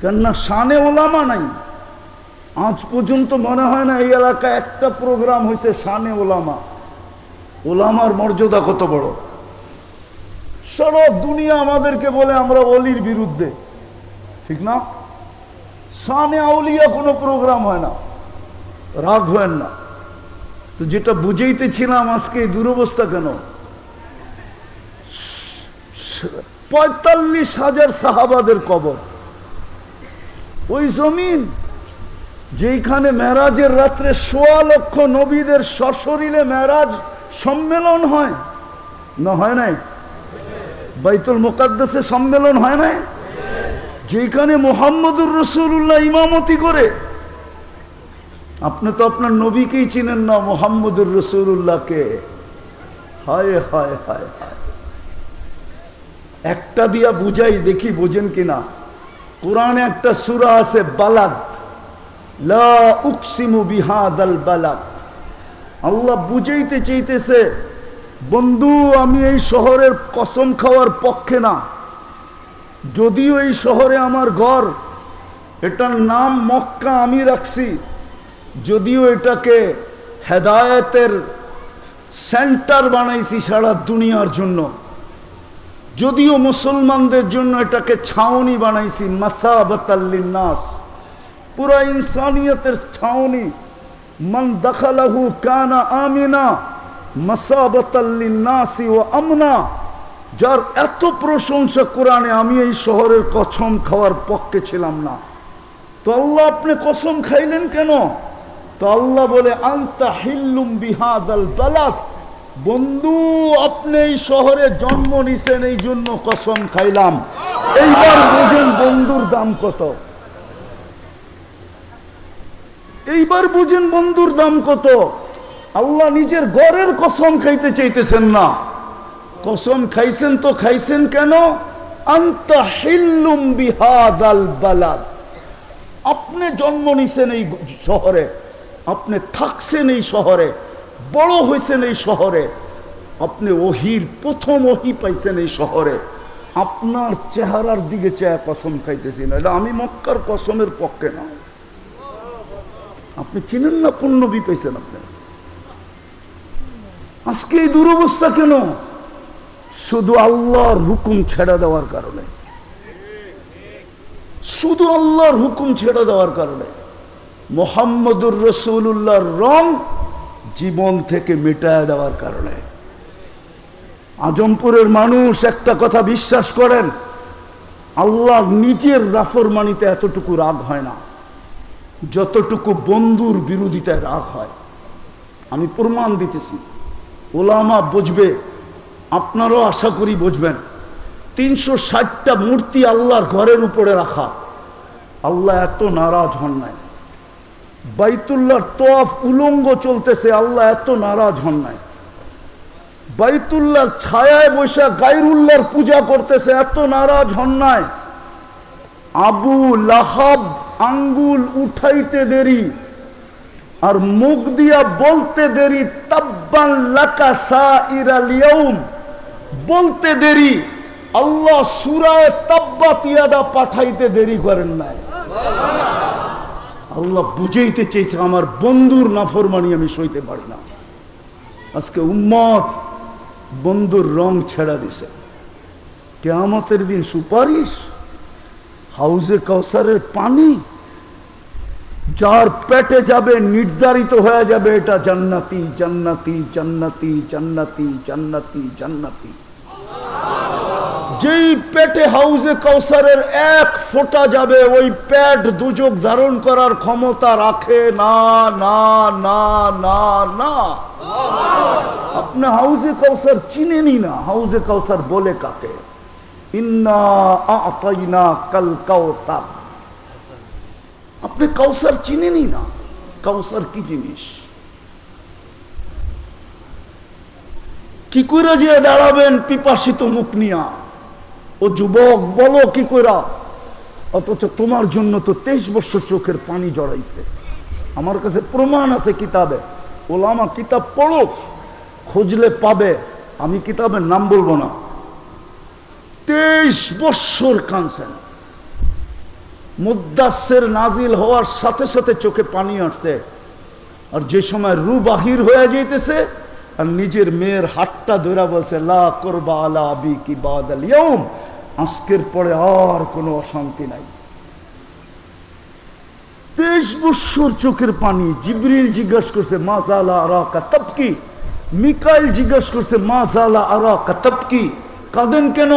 কেননা শানে ওলামা নাই। আজ পর্যন্ত মনে হয় না এই এলাকায় একটা প্রোগ্রাম হয়েছে শানে ওলামা। ওলামার মর্যাদা কত বড়? সারা দুনিয়া আমাদেরকে বলে আমরা অলির বিরুদ্ধে। ঠিক না? সানে আউলিয়া কোনো প্রোগ্রাম হয় না। রাগ হয় না। তো যেটা বুঝাইতেছিলাম আজকে এই দুরবস্থা কেন? পঁয়তাল্লিশ হাজার সাহাবাদের কবর। ওই জমিন যেখানে মেরাজের রাত্রে সোয়া লক্ষ নবীদের সশরীরে মেরাজ সম্মেলন হয়, না হয় নাই? বাইতুল মোকাদ্দাসে সম্মেলন হয় নাই? যেখানে মোহাম্মদুর রসুল্লাহ ইমামতি করে, আপনি তো আপনার নবীকেই চিনেন না, মোহাম্মদুর রসুল্লাহকে হায় হায় হায় হায়। একটা দিয়া বুঝাই দেখি বোঝেন কিনা? কোরআনে একটা সুরা আছে বালাদ। লা উকসিমু বিহাদাল বালাদ। আল্লাহ বুঝাইতে চাইতেছে, বন্ধু, আমি এই শহরের কসম খাওয়ার পক্ষে না। যদিও এই শহরে আমার ঘর, এটার নাম মক্কা আমি রাখছি। যদিও এটাকে হেদায়েতের সেন্টার বানাইছি সারা দুনিয়ার জন্য। যদিও মুসলমানদের জন্য এটাকে ছাউনি বানাইছি মাসাবাতাল্লিনাস পুরা ইনসানিয়তের ছাউনি। মান দখালাহু কানা আমিনা মাসাবাতাল্লিনাসি ও আমনা। যার এত প্রশংসা কোরআনে, আমি এই শহরের কসম খাওয়ার পক্ষে ছিলাম না। তো আল্লাহ আপনি কসম খাইলেন কেন? তো আল্লাহ বলে, আন্তা হিল্লুম বিহাদাল বালাত বন্ধু, আপনি এই শহরে জন্ম নিছেন, এই জন্য কসম খাইলাম। এইবার বুঝেন বন্ধুর দাম কত। এইবার বুঝেন বন্ধুর দাম কত। আল্লাহ নিজের গড়ের কসম খাইতে চাইতেছেন না। কসম খাইছেন তো খাইছেন কেন? বালাদ। আপনি জন্ম নিছেন এই শহরে, আপনি থাকছেন এই শহরে। বড় হয়েছেন এই শহরে। আপনি ওহির প্রথম ওহি পাইছেন এই শহরে। আপনার চেহারার দিকে চেয়ে কসম খাইতেছি না এটা আমি মক্কার কসমের পক্ষে না। আপনি চিনেন না পুণ্যবি পাইছেন আপনি? আজকে এই দুরবস্থা কেন? শুধু আল্লাহর হুকুম ছেড়ে দেওয়ার কারণে। শুধু আল্লাহর হুকুম ছেড়ে দেওয়ার কারণে। মোহাম্মদুর রসুল্লাহর রং জীবন থেকে মেটায় দেওয়ার কারণে। আজমপুরের মানুষ একটা কথা বিশ্বাস করেন, আল্লাহ নিজের রাফরমানিতে এতটুকু রাগ হয় না, যতটুকু বন্ধুর বিরোধিতায় রাগ হয়। আমি প্রমাণ দিতেছি, ওলামা বুঝবে, আপনারাও আশা করি বুঝবেন, তিনশো ষাটটা মূর্তি আল্লাহর ঘরের উপরে রাখা, আল্লাহ এত নারাজ হন নাই। বাইতুল্লাহর তফ উলঙ্গ চলতেছে, আল্লাহ এত নারাজ হন নাই। বাইতুল্লাহর ছায়ায় বৈশা গাইরুল্লাহর পূজা করতেছে, এত নারাজ হন নাই। আবু লাহাব আঙ্গুল উঠাইতে দেরি আর মুখ দিয়া বলতে দেরি, তাব্বান লাকা সাইরাল ইয়াউম। বলতে দেরি, আল্লাহ সুরায় তাব্বাতিয়াদা পাঠাইতে দেরি করেন নাই। আল্লাহ বুঝাইতে চেয়েছে আমার বন্ধুর নাফরমানি আমি সইতে পারি না। আজকে উম্মত বন্ধুর রং ছেড়া দিছে। কেয়ামতের দিন সুপারিশ, হাউজে কাউসারের পানি, যার পেটে যাবে, নির্ধারিত হয়ে যাবে, এটা জান্নাতি জান্নাতি জান্নাতি জান্নাতি জান্নাতি জান্নাতি। যেই পেটে হাউজে কাউসারের এক ফোঁটা যাবে, ওই পেট দুযোগ ধারণ করার ক্ষমতা রাখে। না না না না না। আপনি হাউজে কাউসার চিনেনি না। হাউজে কাউসার বলে কাকে? ইন্না আতাইনা কাল কাউসার। আপনি কাউসার চিনেনি না। কাউসার কি জিনিস? কি করে যে দাঁড়াবেন পিপাসিত মুখ নিয়া? ও যুবক, বলো কি কইরা? অথচ তোমার জন্য তো তেইশ বছর চোখের পানি জড়াইছে। আমার কাছে প্রমাণ আছে কিতাবে। ওলামা কিতাব পড়ো, খুঁজলে পাবে। আমি কিতাবের নাম বলব না। তেইশ বৎসর কানছেন মুদাসের নাজিল হওয়ার সাথে সাথে চোখে পানি আসছে। আর যে সময় রু বাহির হয়ে যাইতেছে আর নিজের মেয়ের হাতটা ধরা বলছে, লা করবা আলা আবি কি বাদ আল ইয়ৌম। আজকের পরে আর কোনো অশান্তি নাই। তেইশ চোখের পানি, জিবরিল জিজ্ঞাসা করছে, মা জালা আরা কাতাবকি মিকাইল জিজ্ঞাসা করছে, মা জালা আরা কাতাবকি কাঁদেন কেন?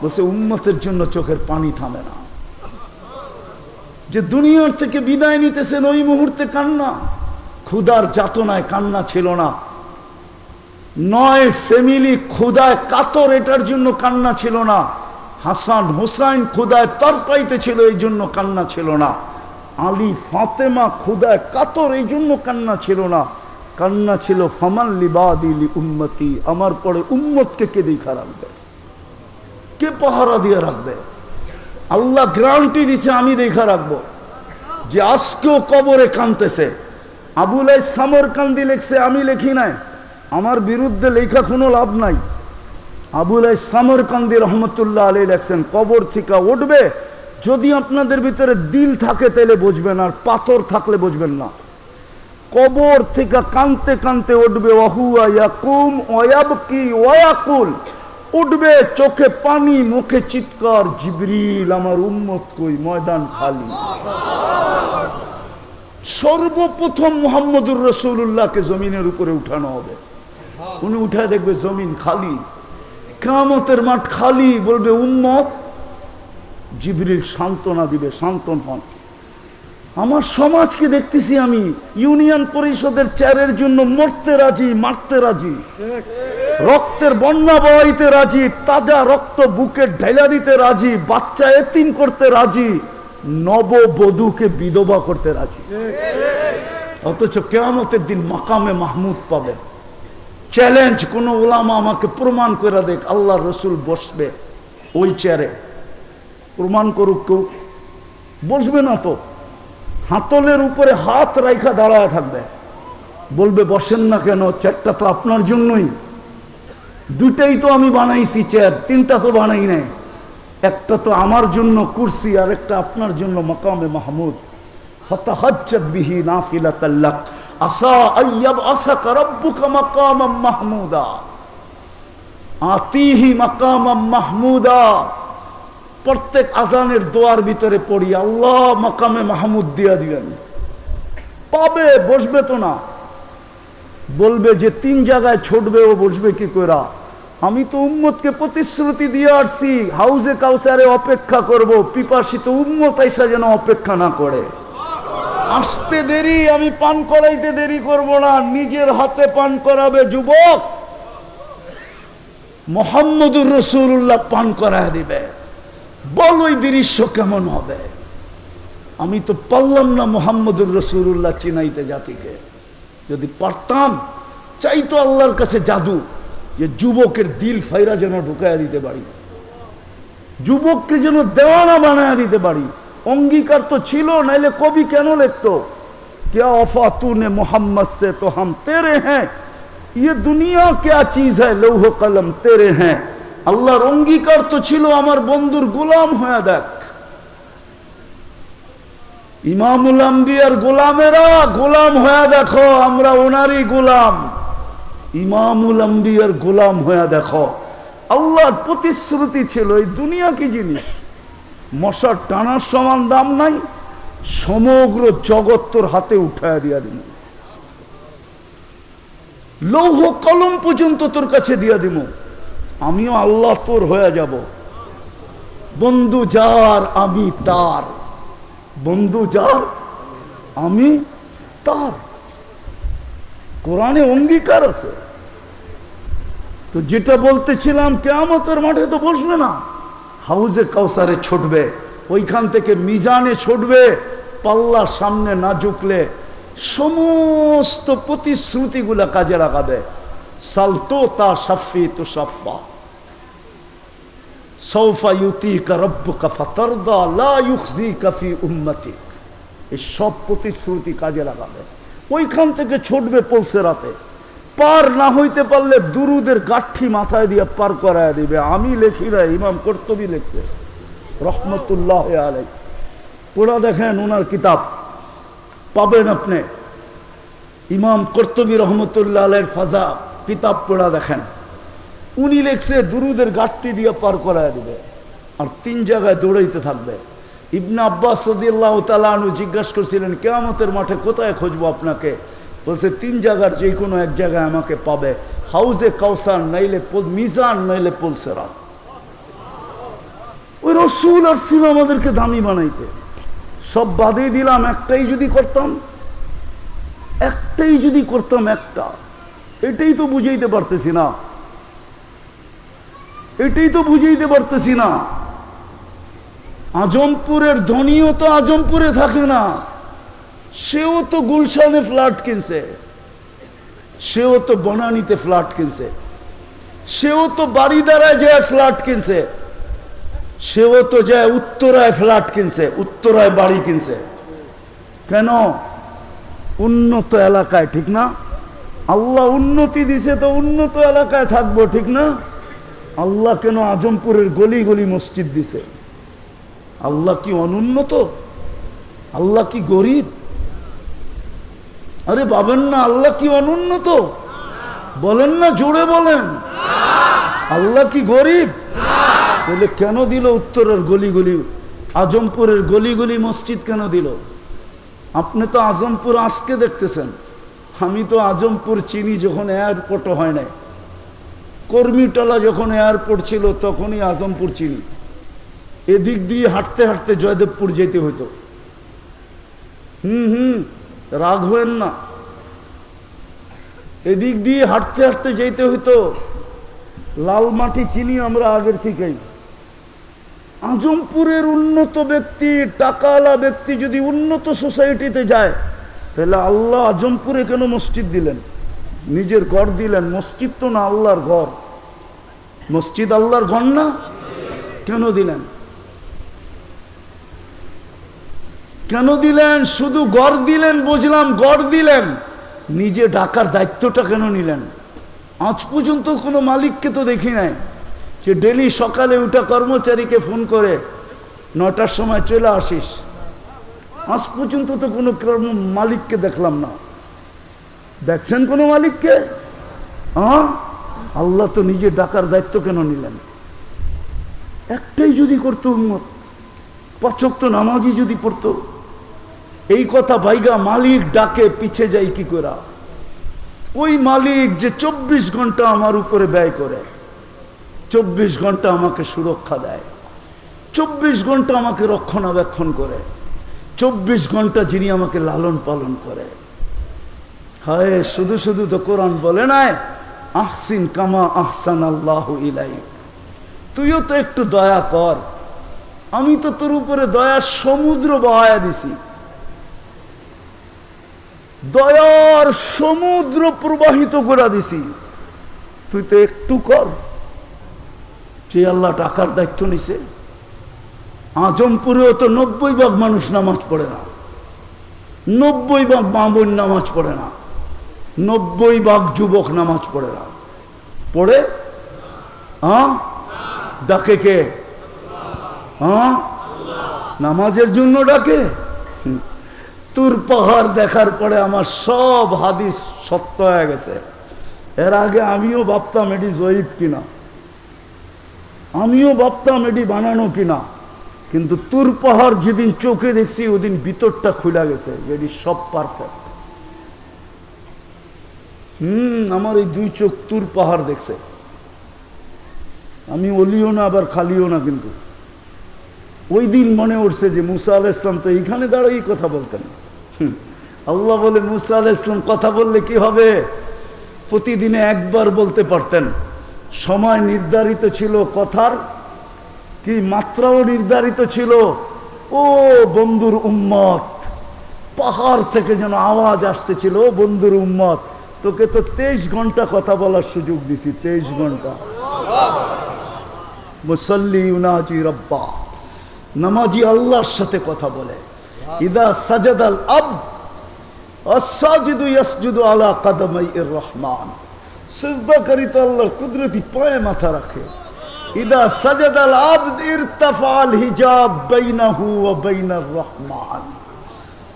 বলছে, উম্মতের জন্য চোখের পানি থামে না। যে দুনিয়ার থেকে বিদায় নিতেছেন, ওই মুহূর্তে কান্না। ক্ষুদার যাতনায় কান্না ছিল না। নয় ফ্যামিলি ক্ষুদায় কাতর এটার জন্য কান্না ছিল না। হাসান হোসাইন ক্ষুদায় তর পাইতে ছিল, এই জন্য কান্না ছিল না। আলী ফাতেমা ক্ষুদায় কাতর, এই জন্য কান্না ছিল না। কান্না ছিল, ফামান লিবাদিলি উম্মতি, আমার পরে উম্মতকে কে দেখা রাখবে? কে পাহারা দিয়ে রাখবে? আল্লাহ গ্রান্টি দিছে, আমি দেখা রাখব। যে আজকেও কবরে কানতেছে আবুল সামর কান্দি লেখছে, আমি লেখি নাই। আমার বিরুদ্ধে লেখা কোনো লাভ নাই। আবুল সামর কান্দি রহমতুল্লাহ আলী লেখছেন, কবর থেকে উঠবে, যদি আপনাদের ভিতরে দিল থাকে তাহলে বুঝবেন, আর পাথর থাকলে বুঝবেন না। কবর থেকে কানতে কানতে উঠবে, ওহুয়া ইয়াকুম ওয়াবকি ওয়াকুল উঠবে চোখে পানি, মুখে চিৎকার, জিবরিল আমার উম্মত কই? ময়দান খালি। সর্বপ্রথম মোহাম্মদুর রসুল্লাহকে জমিনের উপরে উঠানো হবে। উনি উঠে দেখবে জমিন খালি। কামতের মাঠ খালি বলবে, উম্মত, জিবরিল সান্ত্বনা দিবে, সান্ত্বন হন। আমার সমাজকে দেখতেছি আমি, ইউনিয়ন পরিষদের চেয়ারের জন্য মরতে রাজি, মারতে রাজি। রক্তের বন্যা বইতে রাজি, তাজা রক্ত বুকে ঢেলা দিতে রাজি, বাচ্চা এতিম করতে রাজি, নববধূকে বিধবা করতে রাজি। অথচ কেয়ামতের দিন মাকামে মাহমুদ পাবে চ্যালেঞ্জ কোন ওলামা আমাকে প্রমাণ করে দেখ, আল্লাহ রসুল বসবে ওই চেয়ারে প্রমাণ করুক কেউ। বসবে না তো। হাতলের উপরে হাত রাইখা দাঁড়ায় থাকবে। বলবে, বসেন না কেন চেয়ারটা তো আপনার জন্যই। দুটাই তো আমি বানাইছি চেয়ার তিনটা তো বানাই নাই। একটা তো আমার জন্য কুরসি আর একটা আপনার জন্য মকামে মাহমুদ। ফতাহাজ্জাত বিহি নাফিলাতাল্লাক আসা মাহমুদা। মাহমুদা। প্রত্যেক আজানের দোয়ার ভিতরে পড়ি, আল্লাহ মাকামে মাহমুদ দিয়া দিবেন পাবে, বসবে তো না। বলবে যে তিন জায়গায় ছুটবে, ও বসবে কি করা আমি তো উম্মতকে প্রতিশ্রুতি দিয়ে আসছি, হাউজে কাউসারে অপেক্ষা করব, পিপাসিত উম্মত আইসা যেন অপেক্ষা না করে। আসতে দেরি, আমি পান করাইতে দেরি করব না। নিজের হাতে পান করাবে যুবক। মোহাম্মদুর রসুল্লাহ পান করায় দিবে। বল ওই দৃশ্য কেমন হবে। আমি তো পারলাম না মোহাম্মদুর রসুল্লাহ চিনাইতে জাতিকে। যদি পারতাম, চাইতো আল্লাহর কাছে জাদু, যে যুবকের দিল ফাইরা যেন ঢুকাইয়া দিতে পারি। যুবককে যেন দেওয়ানা বানায়া দিতে পারি। অঙ্গীকার তো ছিল নাইলে কবি কেন লিখতো क्या वफा तूने मोहम्मद से तो हम तेरे हैं ये दुनिया क्या चीज है लौह कलम तेरे हैं আল্লাহর অঙ্গীকার তো ছিল আমার বন্ধুর গোলাম হয়ে দেখ ইমামুল আম্বিয়ার গোলামেরা গোলাম হয়ে দেখো আমরা ওনারই গোলাম ইমামুল আম্বিয়ার গোলাম হয়ে দেখো আল্লাহর প্রতিশ্রুতি ছিল এই দুনিয়া কি জিনিস মশার টানার সমান দাম নাই, সমগ্র জগৎ তোর হাতে উঠায় দিয়া দিন লৌহ কলম পর্যন্ত তোর কাছে দিয়া দিব আমিও আল্লাহ তোর হয়ে যাব। বন্ধু যার, আমি তার। বন্ধু যার, আমি তার। কোরআনে অঙ্গীকার আছে। তো যেটা বলতেছিলাম কেমতের মাঠে তো বসবে না। হাউজে কাউসারে ছুটবে, ওইখান থেকে মিজানে ছুটবে, পাল্লার সামনে না ঝুঁকলে সমস্ত প্রতিশ্রুতিগুলা কাজে লাগাবে। সালতো তা সাফি তো সাফা। সৌফা ইউতি রব্বুকা ফাতারদা, লা ইউখজি কাফি উম্মতিক। এই সব প্রতিশ্রুতি কাজে লাগাবে। ওইখান থেকে ছুটবে পৌঁছে রাতে। পার না হইতে পারলে দুরুদের গাঠি মাথায় দিয়ে পার করায় দিবে। আমি লেখি না, ইমাম কর্তবী লেখছে। রহমতুল্লাহ আলাই পড়া দেখেন ওনার কিতাব। পাবেন আপনি। ইমাম কর্তবী রহমতুল্লাহ আলের ফাজা কিতাব পড়া দেখেন। উনি লেখছে, দুরুদের গাঠটি দিয়ে পার করায় দিবে। আর তিন জায়গায় দৌড়াইতে থাকবে। ইবনা আব্বাস সদিল্লাহ তালু জিজ্ঞাসা করছিলেন, কেয়ামতের মাঠে কোথায় খুঁজবো আপনাকে? বলছে, তিন জায়গার যে কোনো এক জায়গায় আমাকে পাবে। হাউজে কাউসার, নাইলে মিজান, নাইলে পুলসেরা ওই রসুল আর ছিল আমাদেরকে দামি বানাইতে। সব বাদে দিলাম, একটাই যদি করতাম, একটাই যদি করতাম একটা। এটাই তো বুঝাইতে পারতেছি না। এটাই তো বুঝাইতে পারতেছি না। আজমপুরের ধনীও তো আজমপুরে থাকে না। সেও তো গুলশানে ফ্ল্যাট কিনছে। সেও তো বনানীতে ফ্ল্যাট কিনছে। সেও তো বাড়িদারায় যায় ফ্ল্যাট কিনছে। সেও তো যায় উত্তরায় ফ্ল্যাট কিনছে, উত্তরায় বাড়ি কিনছে। কেন? উন্নত এলাকায়, ঠিক না? আল্লাহ উন্নতি দিছে তো উন্নত এলাকায় থাকব, ঠিক না? আল্লাহ কেন আজমপুরের গলি গলি মসজিদ দিছে? আল্লাহ কি অনুন্নত? আল্লাহ কি গরিব? আরে ভাবেন না, আল্লাহ কি অনুন্নত? বলেন না, জোরে বলেন। আল্লাহ কি গরিব? তাহলে কেন দিল উত্তরের গলি গলি আজমপুরের গলি গলি মসজিদ কেন দিল? আপনি তো আজমপুর আজকে দেখতেছেন। আমি তো আজমপুর চিনি যখন এয়ারপোর্টও হয় নাই। কর্মীটলা যখন এয়ারপোর্ট ছিল, তখনই আজমপুর চিনি। এদিক দিয়ে হাঁটতে হাঁটতে জয়দেবপুর যেতে হতো হুম হুম। রাগ হবেন না। এদিক দিয়ে হাঁটতে হাঁটতে যেতে হতো লাল মাটি চিনি আমরা আগের থেকেই। আজমপুরের উন্নত ব্যক্তি, টাকাওয়ালা ব্যক্তি যদি উন্নত সোসাইটিতে যায়, তাহলে আল্লাহ আজমপুরে কেন মসজিদ দিলেন? নিজের ঘর দিলেন। মসজিদ তো না আল্লাহর ঘর। মসজিদ আল্লাহর ঘর না? কেন দিলেন? কেন দিলেন? শুধু গড় দিলেন, বুঝলাম, গড় দিলেন। নিজে ডাকার দায়িত্বটা কেন নিলেন? আজ পর্যন্ত কোনো মালিককে তো দেখি নাই যে ডেলি সকালে উঠা কর্মচারীকে ফোন করে, নটার সময় চলে আসিস। আজ পর্যন্ত তো কোনো কর্ম মালিককে দেখলাম না। দেখছেন কোনো মালিককে? হ্যাঁ আল্লাহ তো নিজে ডাকার দায়িত্ব কেন নিলেন? একটাই যদি করতো উন্মত পাচক তো নামাজি যদি পড়তো এই কথা বাইগা মালিক ডাকে, পিছে যাই কি করা ওই মালিক যে চব্বিশ ঘণ্টা আমার উপরে ব্যয় করে, চব্বিশ ঘণ্টা আমাকে সুরক্ষা দেয়, চব্বিশ ঘণ্টা আমাকে রক্ষণাবেক্ষণ করে, চব্বিশ ঘণ্টা যিনি আমাকে লালন পালন করে। হায়, শুধু শুধু তো কোরআন বলে নাই, আহসিন কামা আহসান আল্লাহ ইলাই তুইও তো একটু দয়া কর, আমি তো তোর উপরে দয়া সমুদ্র বহায়া দিছি। দয়ার সমুদ্র প্রবাহিত করে দিছি। তুই তো একটু কর। যে আল্লাহ টাকার দায়িত্ব নিছে। আজমপুরেও তো নব্বই ভাগ মানুষ নামাজ পড়ে না। নব্বই ভাগ বামন নামাজ পড়ে না। নব্বই ভাগ যুবক নামাজ পড়ে না। পড়ে? হ্যাঁ? ডাকে কে? হ্যাঁ? নামাজের জন্য ডাকে? তুর পাহাড় দেখার পরে আমার সব হাদিস সত্য হয়ে গেছে। এর আগে আমিও ভাবতাম এটি জয়ীব কিনা। আমিও ভাবতাম এটি বানানো কিনা। কিন্তু তুর পাহাড় যেদিন চোখে দেখছি, ওদিন ভিতরটা খুলে গেছে এটি সব পারফেক্ট হুম, আমার এই দুই চোখ তুর পাহাড় দেখছে। আমি অলিও না, আবার খালিও না কিন্তু। ওই দিন মনে উঠছে যে মুসা আল ইসলাম তো এইখানে দাঁড়িয়ে কথা বলতেন। আল্লাহ বলে, মুসা আল ইসলাম কথা বললে কি হবে? প্রতিদিনে একবার বলতে পারতেন, সময় নির্ধারিত ছিল কথার, কি মাত্রাও নির্ধারিত ছিল। ও বন্ধুর উম্মত, পাহাড় থেকে যেন আওয়াজ আসতেছিল, ও বন্ধুর উম্মত, তোকে তো তেইশ ঘণ্টা কথা বলার সুযোগ দিছি, তেইশ ঘণ্টা। মুসল্লি উনাজি রব্বা, নামাজি আল্লাহর সাথে কথা বলে। ইদা সাজাদাল আব আসাজিদু আল্লাহর মাথা রাখে। আবদ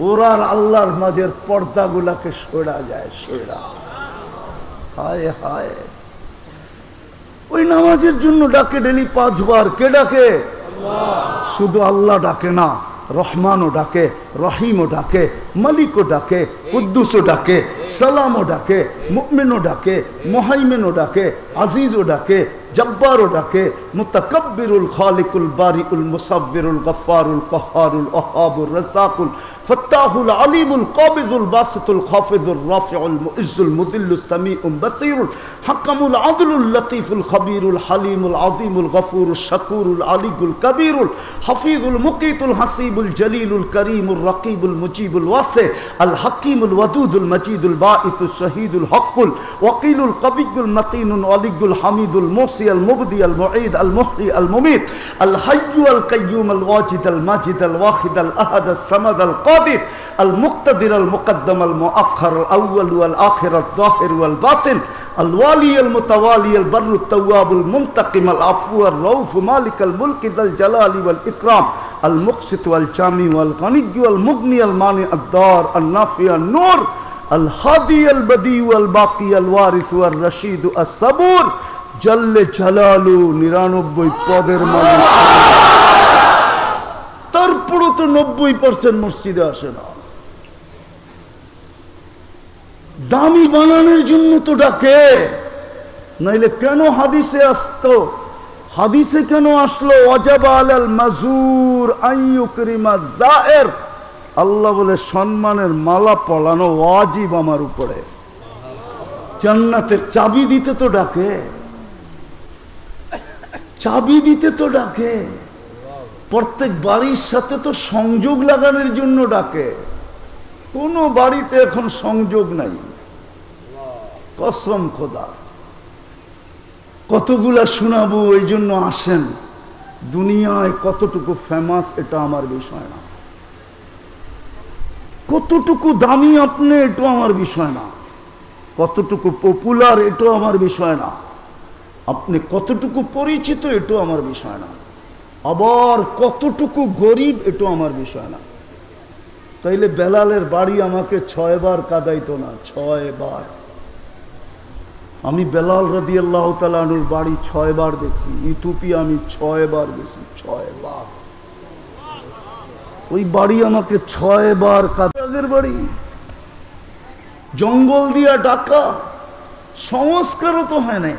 ওরার আল্লাহর মাঝের পর্দাগুলাকে সরা যায়, সরা। হায় হায়। ওই নামাজের জন্য ডাকে ডেলি পাঁচবার। কে ডাকে? শুধু আল্লাহ ডাকে না। রহমানও ডাকে রহিমও ডাকে মালিকও ডাকে, কুদ্দুসও ডাকে, সালামও ডাকে, মুমিনও ডাকে, মোহাইমেনও ডাকে, আজিজও ডাকে, জব্বারও ডাকে, মুতাকব্বিরুল খালিকুল বারিউল মুসাব্বিরুল গফফারুল কহ্হারুল ওহাবুর রাসাকুল ফত্তাহুল আলিমুল কাবিদুল বাসিতুল খাফিদুল রাফিউল মুইজ্জুল মুদিল্লুস সামিউল বাসীরুল হাকামুল আদলুল লতীফুল খবীরুল হালিমুল আযীমুল গফুরুল শাকুরুল আলিকুল কবীরুল হাফিজুল মুকিতুল হাসিবুল জলিলুল করিমুল রকিবুল মুজিবুল ওয়াসি আল হাকিমুল ওয়াদুদুল মজিদুল বাঈতুল শহীদুল হকুল ওয়াকিলুল কবিগুল মতিনুল অলিগুল হামিদুল মুসি আল মুবদি আল মুঈদ আল মুহরি আল মুমিত আল হাইয়্যু আল কাইয়্যুম আল ওয়াজিদ আল মাজিদ আল ওয়াহিদ আল আহাদ আল সামাদ আল কাদির আল মুক্তাদির আল মুকদ্দম আল মুআখখার আল আউয়াল ওয়াল আখির আল যাহির ওয়াল বাতিন আল ওয়ালি আল মুতাওয়ালি আল বররু التواب المنتقم العفو الرؤوف مالك الملك ذا الجلال والإكرام তো নব্বই পার্সেন্ট মসজিদে আসে না। দামি বানানোর জন্য তো ডাকে। নাইলে কেন হাদিসে আসতো? হাদিসে কেন আসলো? আল্লাহ বলে, সম্মানের মালা পলানো ওয়াজিব আমার উপরে। জান্নাতের চাবি দিতে তো ডাকে। চাবি দিতে তো ডাকে। প্রত্যেক বাড়ির সাথে তো সংযোগ লাগানোর জন্য ডাকে। কোনো বাড়িতে এখন সংযোগ নাই। কসম খোদা। কতগুলা শোনাবো এই জন্য আসেন। দুনিয়ায় কতটুকু ফেমাস এটা আমার বিষয় না। কতটুকু দামি আপনি এটা আমার বিষয় না। কতটুকু পপুলার এটাও আমার বিষয় না। আপনি কতটুকু পরিচিত, এটাও আমার বিষয় না। আবার কতটুকু গরিব, এটাও আমার বিষয় না। তাইলে বেলালের বাড়ি আমাকে ছয়বার কাদাইতো না ছয় বার আমি বেলাল রাদি আল্লাহ তালুর বাড়ি ছয় বার দেখছি। ইথুপি আমি ছয় বার গেছি ছয় বার ওই বাড়ি আমাকে ছয় বার কাদাগের বাড়ি, জঙ্গল দিয়া ডাকা, সংস্কারও তো হয় নাই।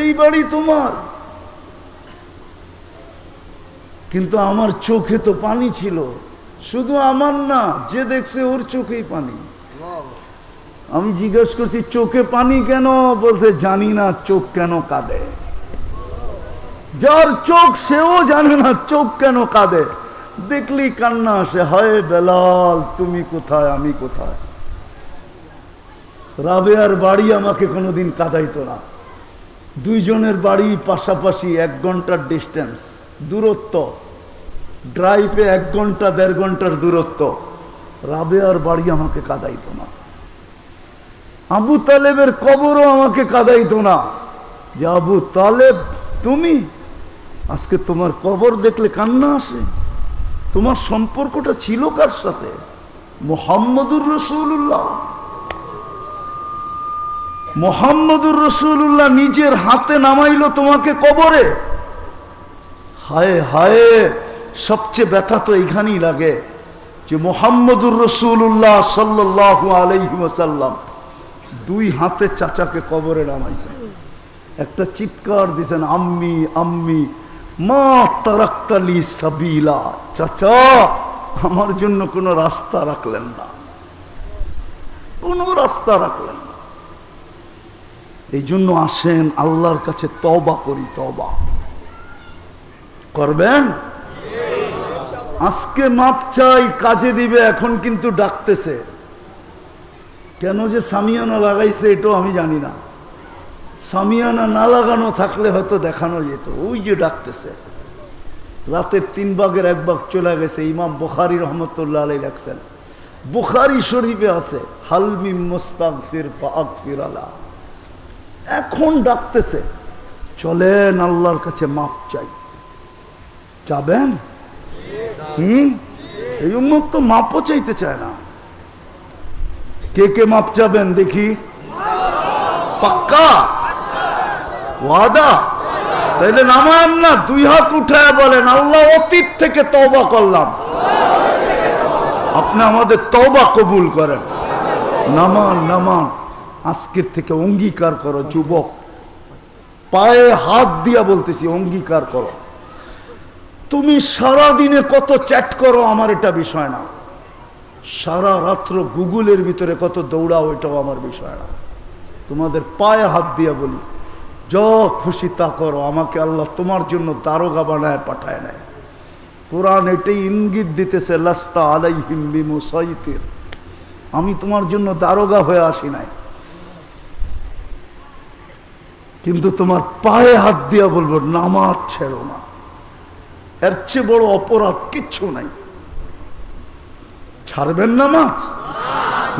এই বাড়ি তোমার। কিন্তু আমার চোখে তো পানি ছিল। শুধু আমার না, যে দেখছে ওর চোখেই পানি। আমি জিজ্ঞেস করছি, চোখে পানি কেন? বলছে, জানি না, চোখ কেন কাঁদে? যার চোখ সেও জানে না, চোখ কেন কাঁদে? দেখলি কান্না আসে, হয় বেলাল, তুমি কোথায়, আমি কোথায়? রাবেয়ার বাড়ি আমাকে কোনোদিন কাঁদাইতো না। দুইজনের বাড়ি পাশাপাশি এক ঘণ্টার ডিস্টেন্স দূরত্ব। ড্রাইভে এক ঘণ্টা, দেড় ঘণ্টার দূরত্ব। রাবেয়ার বাড়ি আমাকে কাঁদাইতো না। আবু তালেবের কবরও আমাকে কাঁদাইতো না। যে আবু তালেব, তুমি? আজকে তোমার কবর দেখলে কান্না আসে। তোমার সম্পর্কটা ছিল কার সাথে? মোহাম্মদুর রসুল্লাহ মোহাম্মদুর রসুল্লাহ নিজের হাতে নামাইলো তোমাকে কবরে। হায় হায়, সবচেয়ে ব্যথা তো এইখানেই লাগে যে মোহাম্মদুর রসুল্লাহ সাল্লাহ আলাইসাল্লাম দুই হাতে চাচাকে কবরে নামাইছেন একটা চিৎকার দিছেন, আম্মি আম্মি, মা তারাক্তালি সাবিলা। চাচা, আমার জন্য কোনো রাস্তা রাখলেন না। কোনো রাস্তা রাখলেন না। এই জন্য আসেন, আল্লাহর কাছে তবা করি তবা করবেন? আজকে মাপ চাই, কাজে দিবে, এখন কিন্তু ডাকতেছে। কেন যে সামিয়ানা লাগাইছে এটাও আমি জানি না। সামিয়ানা না লাগানো থাকলে হয়তো দেখানো যেত। ওই যে ডাকতেছে। রাতের তিন ভাগের এক ভাগ চলে গেছে, ইমাম বুখারি রহমতুল্লাহ আলাই রাখছেন বুখারি শরীফে আছে হালমি মোস্তাক ফির ফাক ফির আলা। এখন ডাকতেছে, চলেন আল্লাহর কাছে মাপ চাই। যাবেন? হুম? এই উম্মত তো মাপও চাইতে চায় না। কে কে মাপ চাবেন দেখি? পাক্কা? ওয়াদা? তাইলে নামান না, দুই হাত উঠায় বলেন, আল্লাহ অতীত থেকে তওবা করলাম। আপনি আমাদের তওবা কবুল করেন। নামান নামান, আজকের থেকে অঙ্গীকার করো, যুবক। পায়ে হাত দিয়া বলতেছি, অঙ্গীকার করো। তুমি সারা দিনে কত চ্যাট করো, আমার এটা বিষয় না। সারা রাত্র গুগলের ভিতরে কত দৌড়াও, এটাও আমার বিষয় না। তোমাদের পায়ে হাত দিয়া বলি, যা খুশি তা করো, আমাকে আল্লাহ তোমার জন্য দারোগা বানায়, পাঠায় নেয়। কোরআন এটাই ইঙ্গিত দিতেছে, লাস্তা আলাই হিম্বি মুসাইতের আমি তোমার জন্য দারোগা হয়ে আসি নাই। কিন্তু তোমার পায়ে হাত দিয়া বলব, নামাজ ছেড়ো না। এর চেয়ে বড় অপরাধ কিচ্ছু নাই। ছাড়বেন নামাজ?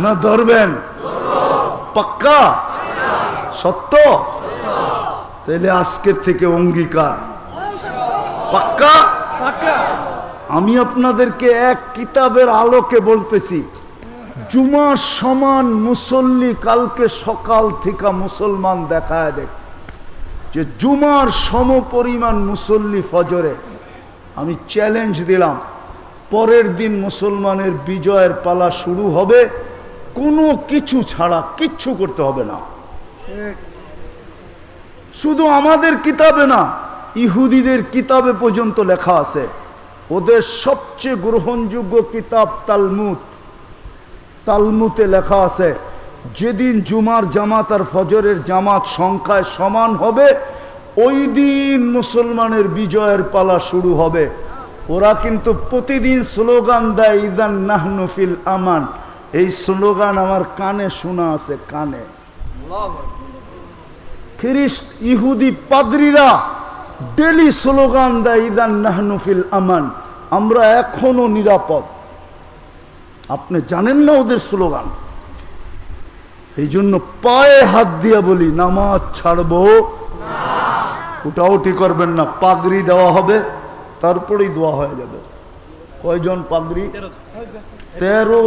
না ধরবেন? পাক্কা? সত্য? তাহলে আজকের থেকে অঙ্গীকার। পাক্কা? আমি আপনাদেরকে এক কিতাবের আলোকে বলতেছি জুমার সমান মুসল্লি কালকে সকাল থেকে মুসলমান দেখায় দেখ। যে জুমার সম পরিমাণ মুসল্লি ফজরে আমি চ্যালেঞ্জ দিলাম। পরের দিন মুসলমানের বিজয়ের পালা শুরু হবে। কোনো কিছু ছাড়া কিচ্ছু করতে হবে না। শুধু আমাদের কিতাবে না, ইহুদিদের কিতাবে পর্যন্ত লেখা আছে। ওদের সবচেয়ে গ্রহণযোগ্য কিতাব তালমুত তালমুতে লেখা আছে, যেদিন জুমার জামাত আর ফজরের জামাত সংখ্যায় সমান হবে, ওই দিন মুসলমানের বিজয়ের পালা শুরু হবে। ওরা কিন্তু প্রতিদিন স্লোগান দেয়, ইদান নাহনুফিল আমান। এই স্লোগান আমার কানে শোনা আছে, কানে। খ্রিস্ট, ইহুদি পাদ্রীরা ডেলি স্লোগান দেয়, ইদান নাহনুফিল আমান। আমরা এখনও নিরাপদ। আপনি জানেন না ওদের স্লোগান? এই জন্য পায়ে হাত দিয়ে বলি, নামাজ ছাড়বো। উঠাউটি করবেন না, পাগড়ি দেওয়া হবে। তারপরেই দোয়া হয়ে যাবে। কয়জন পাদ্রি? তেরো